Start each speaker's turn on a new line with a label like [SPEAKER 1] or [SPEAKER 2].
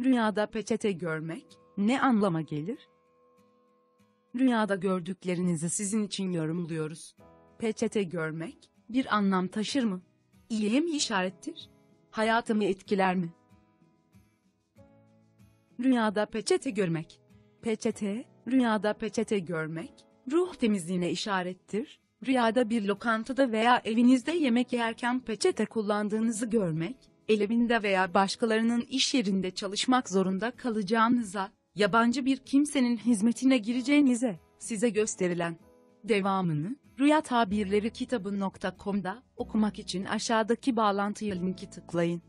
[SPEAKER 1] Rüyada peçete görmek ne anlama gelir? Rüyada gördüklerinizi sizin için yorumluyoruz. Peçete görmek bir anlam taşır mı? İyiye mi işarettir? Hayatımı etkiler mi? Rüyada peçete görmek. Peçete, rüyada peçete görmek, ruh temizliğine işarettir. Rüyada bir lokantada veya evinizde yemek yerken peçete kullandığınızı görmek, evinde veya başkalarının iş yerinde çalışmak zorunda kalacağınıza, yabancı bir kimsenin hizmetine gireceğinize, size gösterilen devamını, Rüya Tabirleri kitabı.com'da okumak için aşağıdaki bağlantıya linki tıklayın.